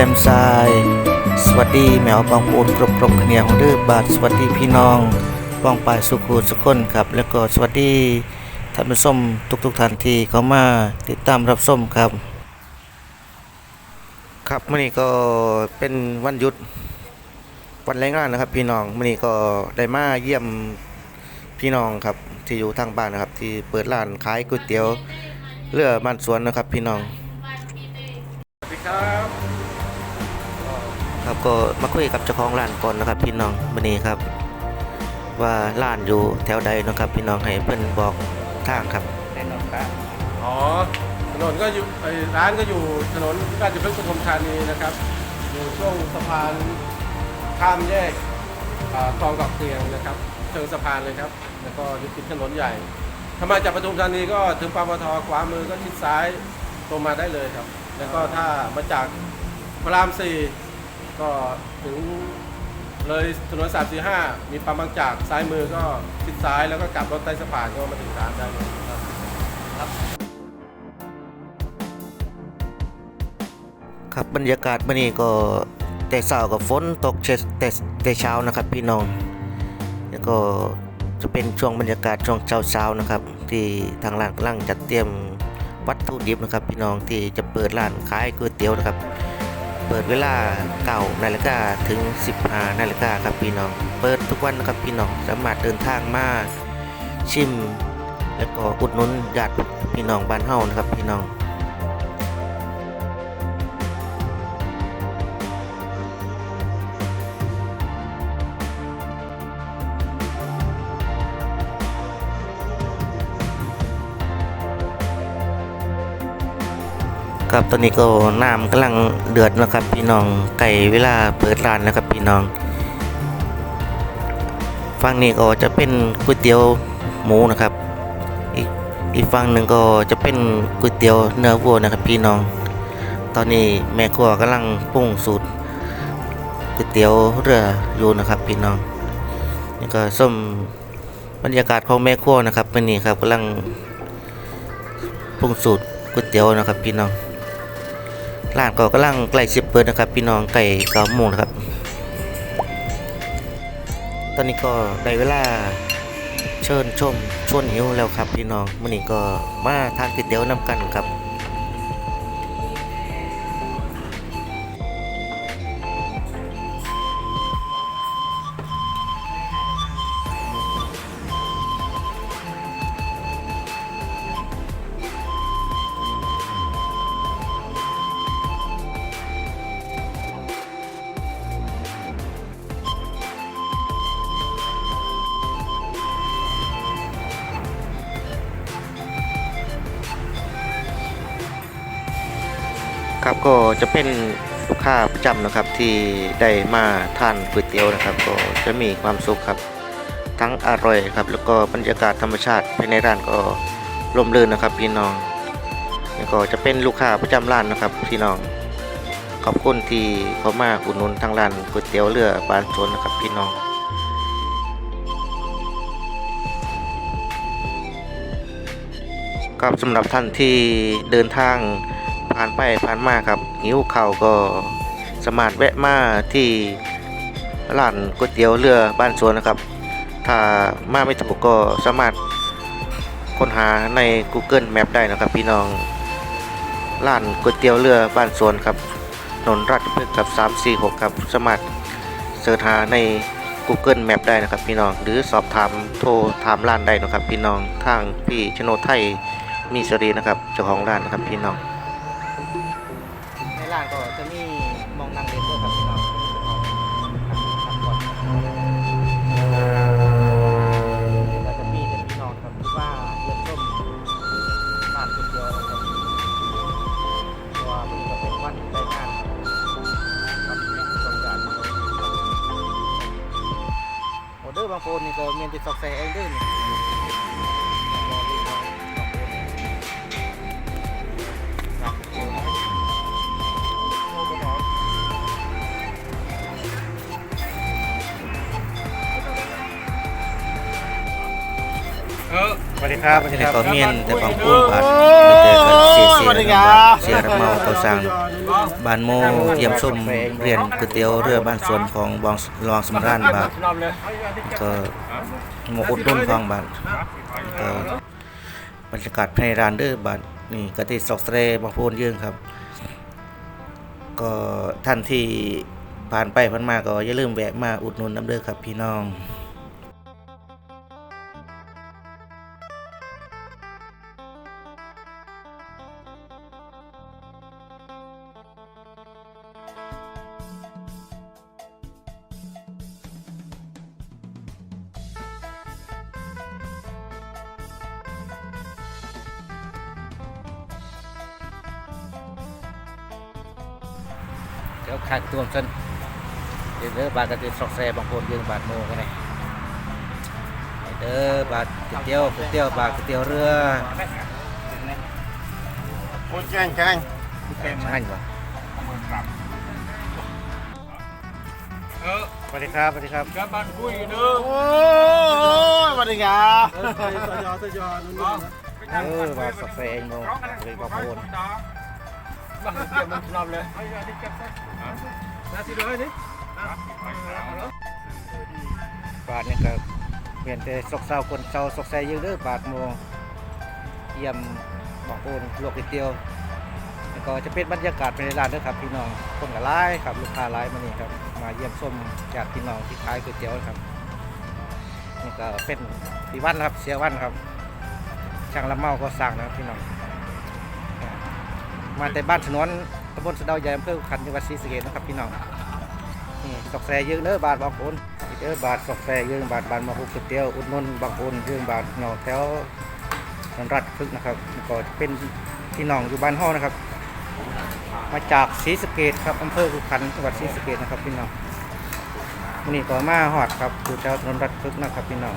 แซมซาย สวัสดีแมวบางปูนกรบกรบเขนียของเดือบาทสวัสดีพี่น้องป้องปายสุขุสุขคนครับ แล้วก็สวัสดีท่านผู้ชมทุกๆท่านที่เข้ามาติดตามรับชมครับ ครับมื่อนี้ก็เป็นวันหยุดวันแรงงานนะครับ พี่น้องมื่อนี้ก็ได้มาเยี่ยมพี่น้องครับที่อยู่ทางบ้านนะครับ ที่เปิดร้านขายก๋วยเตี๋ยวเรือบ้านสวนนะครับ พี่น้องสวัสดีครับ ครับ ก็มาคุยกับเจ้าของร้านก่อนนะครับ พี่น้องวันนี้ครับ ว่าร้านอยู่แถวใดนะครับ พี่น้องให้เพิ่อนบอกทางครับแน่นอนครับอ๋อถนนก็อยู่ไอ้ร้านก็อยู่ถนนราชพฤกษ์ปทุมธานีนะครับ อยู่ช่วงสะพานข้ามแยกอ่าคลองดอกเตียงนะครับ เชิงสะพานเลยครับ แล้วก็อยู่ติดถนนใหญ่ถ้ามาจากปทุมธานีก็ถึงปปทขวามือก็ชิดซ้ายตรงมาได้เลยครับ แล้วก็ถ้ามาจากพระรามสี่ ก็ถึงเลยถนนสามสี่ห้ามีปั๊มบางจากซ้ายมือก็ชิดซ้ายแล้วก็กลับรถใต้สะพานก็มาถึงร้านได้เลยครับครับบรรยากาศวันนี้ก็แต่เช้ากับฝนตกเช้าแต่แต่เช้านะครับพี่น้อง แล้วก็จะเป็นช่วงบรรยากาศช่วงเช้าๆนะครับ ที่ทางร้านกำลังจัดเตรียมวัตถุดิบนะครับ พี่น้องที่จะเปิดร้านขายก๋วยเตี๋ยวนะครับ เปิดเวลาเก่านาฬิกาถึง 15นาฬิกาครับพี่น้อง เปิดทุกวันนะครับพี่น้องสามารถเดินทางมาชิม แล้วก็อุดหนุนญาติพี่น้องบ้านเฮานะครับพี่น้อง ครับตอนนี้ก็น้ำกำลังเดือดนะครับพี่น้องไก่เวลาเปิดร้านนะครับพี่น้องฝั่งนี้ก็จะเป็นก๋วยเตี๋ยวหมูนะครับ อีกอีกฝั่งหนึ่งก็จะเป็นก๋วยเตี๋ยวเนื้อวัวนะครับพี่น้อง ตอนนี้แม่ครัวกำลังปรุงสูตรก๋วยเตี๋ยวเรืออยู่นะครับพี่น้องนี่ก็ส้มบรรยากาศของแม่ครัวนะครับวันนี้ครับกำลังปรุงสูตรก๋วยเตี๋ยวนะครับพี่น้อง ร้านก็กำลังใกล้สิบเปิดนะครับ พี่น้องไก่เก้าโมงนะครับ ตอนนี้ก็ได้เวลาเชิญชมชวนหิวแล้วครับพี่น้องมื่อนี้ก็มาทานก๋วยเตี๋ยวนำกันครับ ครับก็จะเป็นลูกค้าประจำนะครับที่ได้มาทานก๋วยเตี๋ยวนะครับ ก็จะมีความสุขครับ ทั้งอร่อยครับ แล้วก็บรรยากาศธรรมชาติภายในร้านก็ร่มรื่นนะครับ พี่น้องแล้วก็จะเป็นลูกค้าประจำร้านนะครับพี่น้อง ขอบคุณที่เขามาอุดหนุนทางร้านก๋วยเตี๋ยวเรือบานสวนนะครับพี่น้องครับสำหรับท่านที่เดินทาง ผ่านไปผ่านมาครับหิวข้าวก็สามารถแวะมาที่ร้านก๋วยเตี๋ยวเรือบ้านสวนนะครับ ถ้ามาไม่ถูกก็สามารถค้นหาใน Google Map ได้นะครับพี่น้องร้านก๋วยเตี๋ยวเรือบ้านสวนครับถนนราชพฤกษ์ครับ346ครับสามารถเสิร์ชหาใน Google Map ได้นะครับพี่น้องหรือสอบถามโทรถามร้านได้นะครับพี่น้องทางพี่ชโนไทยมีสรีนะครับเจ้าของร้านนะครับพี่น้อง เองด้วยนี่รอดูรอดูครับเดี๋ยวนะโอ้โหบอกเออ สวัสดีครับที่ไหนก็เมียนแต่บางปูนบาดแต่ก็เสียเสียเสียรับเหมาเขาสร้างบ้านโมเยี่ยมชมเรียนก๋วยเตี๋ยวเรือบ้านสวนของบองรองสำราญบาทก็ห มาอุดหนุนฟังบาทบรรยากาศภายในร้านเด้อบาทนี่กะทิสอกเสเรมาพูนยืงครับ ก็ท่านที่ผ่านไปผ่านมาก็อย่าลืมแวะมาอุดหนุนน้ำเด้อครับพี่น้อง ดี๋ยวขาดตัวฉันเดี๋ยวเด้อบาทกระเทียมซอกแซบางคนยืนบาทโมกันเลยเด้อบาทก๋วยเตี๋ยวก๋วยเตี๋ยวบาทก๋วยเตี๋ยวเรือโอ้แจ้งแจ้งใช่ปะสวัสดีครับสวัสดีครับกับบ้านคุยเด้อโอ้ยสวัสดีครับสยอสยอนู่นเออบาทซอกแซเองโมเลยบางคน บานเก็บมันนำเลยนาทีเดียวนี่บาทเนี่ก็เปลี่ยนแต่ซกเศร้าคนเศร้าซกแซยืนเด้อบาทโมเยี่ยมบางคนลวกก๋วยเตี๋ยวแล้วก็จะเป็นบรรยากาศภายในร้านด้อครับพี่น้องคนกับไล่ครับลูกค้าไล่มานี่ครับมาเยี่ยมชมญาติพี่น้องที่ขายก๋วยเตี๋ยวครับนี่ก็เป็นพี่วันครับเสียวันครับช่างละเมาก็สั่งนะครับพี่น้อง มาแต่บ้านสนนตำบลสะเดาใหญ่อำเภอขันธ์จังหวัดศรีสะเกษนะครับพี่น้องนี่สอกแซยืงเด้อบาทบางคนเด้อบาทสอกแซยืงบาทบานมาหุกเตี๋ยวอุดนนบางคนยืงบาทเงาแถวสันรัดพึกนะครับก็เป็นพี่น้องอยู่บ้านห้อนะครับ มาจากศรีสะเกษครับอำเภอขุขันธ์จังหวัดศรีสะเกษนะครับพี่น้องวันนี้ก็มาหอดครับอยู่แถวถนนรัดพึกนะครับพี่น้อง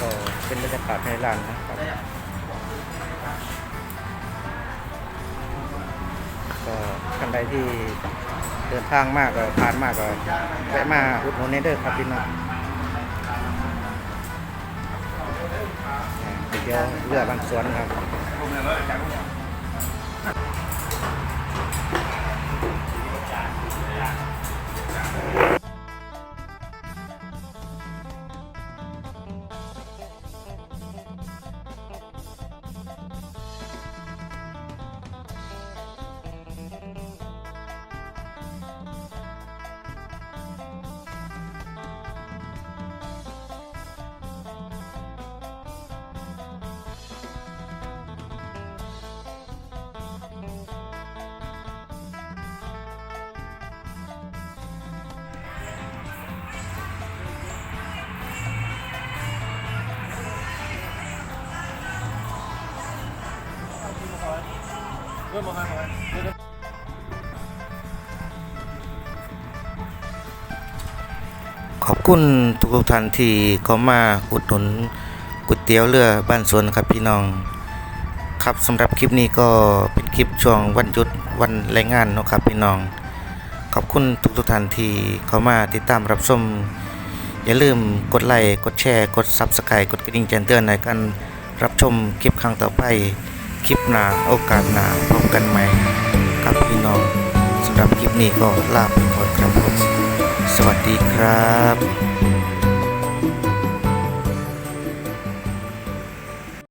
ก็เป็นบรรยากาศในร้านนะครับ ก็ท่านใดที่เดินทางมากก็ผ่านมากก็แวะมาอุดหนุนเด้อครับพี่น้องเดี๋ยวเลือกบางส่วนครับ เริ่มมาหน่อยขอบคุณทุกท่านที่เข้ามาอุดหนุนก๋วยเตี๋ยวเรือบ้านสวนครับพี่น้อง ครับสำหรับคลิปนี้ก็เป็นคลิปช่วงวันหยุดวันแรงงานนะครับพี่น้อง ขอบคุณทุกๆท่านที่เข้ามาติดตามรับชมอย่าลืมกดไลค์กดแชร์ กด Subscribe กดกระดิ่งแจ้งเตือนในการรับชมคลิปครั้งต่อไป คลิปหน้าโอกาสหน้าพบกันใหม่ครับพี่น้องสำหรับคลิปนี้ก็ลาไปก่อนครับผมสวัสดีครับ